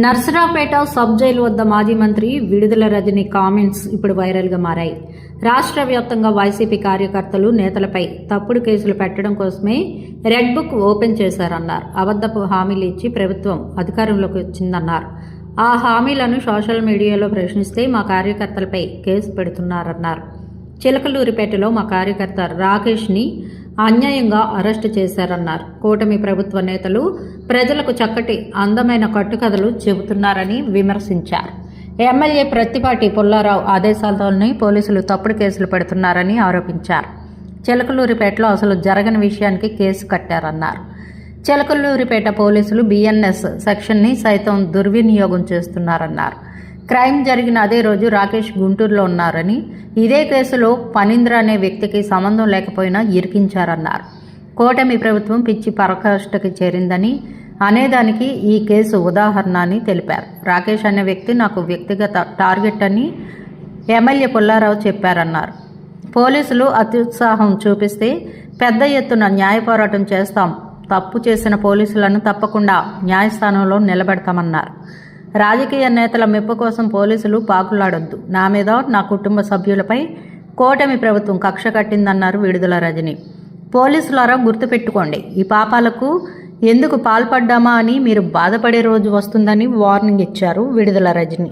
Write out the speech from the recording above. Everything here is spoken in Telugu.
నర్సరావుపేట సబ్ జైలు వద్ద మాజీ మంత్రి విడుదల రజని కామెంట్స్ ఇప్పుడు వైరల్గా మారాయి. రాష్ట్ర వ్యాప్తంగా వైసీపీ కార్యకర్తలు నేతలపై తప్పుడు కేసులు పెట్టడం కోసమే రెడ్ బుక్ ఓపెన్ చేశారన్నారు. అబద్ధపు హామీలు ఇచ్చి ప్రభుత్వం అధికారంలోకి వచ్చిందన్నారు. ఆ హామీలను సోషల్ మీడియాలో ప్రశ్నిస్తే మా కార్యకర్తలపై కేసు పెడుతున్నారన్నారు. చిలకలూరిపేటలో మా కార్యకర్త రాకేష్ని అన్యాయంగా అరెస్టు చేశారన్నారు. కూటమి ప్రభుత్వ నేతలు ప్రజలకు చక్కటి అందమైన కట్టుకథలు చెబుతున్నారని విమర్శించారు. ఎమ్మెల్యే ప్రత్తిపాటి పుల్లారావు ఆదేశాలతోనే పోలీసులు తప్పుడు కేసులు పెడుతున్నారని ఆరోపించారు. చిలకలూరిపేటలో అసలు జరగని విషయానికి కేసు కట్టారన్నారు. చిలకలూరిపేట పోలీసులు బిఎన్ఎస్ సెక్షన్ని సైతం దుర్వినియోగం చేస్తున్నారన్నారు. క్రైమ్ జరిగిన అదే రోజు రాకేష్ గుంటూరులో ఉన్నారని ఇదే కేసులో పనీంద్ర అనే వ్యక్తికి సంబంధం లేకపోయినా ఇరికించారన్నారు. కూటమి ప్రభుత్వం పిచ్చి పరకాష్ఠకి చేరిందని అనేదానికి ఈ కేసు ఉదాహరణ అని తెలిపారు. రాకేష్ అనే వ్యక్తి నాకు వ్యక్తిగత టార్గెట్ అని ఎమ్మెల్యే పుల్లారావు చెప్పారన్నారు. పోలీసులు అత్యుత్సాహం చూపిస్తే పెద్ద ఎత్తున న్యాయ పోరాటం చేస్తాం. తప్పు చేసిన పోలీసులను తప్పకుండా న్యాయస్థానంలో నిలబెడతామన్నారు. రాజకీయ నేతల మెప్పు కోసం పోలీసులు పాకులాడొద్దు. నా మీద నా కుటుంబ సభ్యులపై కూటమి ప్రభుత్వం కక్ష కట్టిందన్నారు విడుదల రజని. పోలీసులారా గుర్తుపెట్టుకోండి ఈ పాపాలకు ఎందుకు పాల్పడ్డామా అని మీరు బాధపడే రోజు వస్తుందని వార్నింగ్ ఇచ్చారు విడుదల రజని.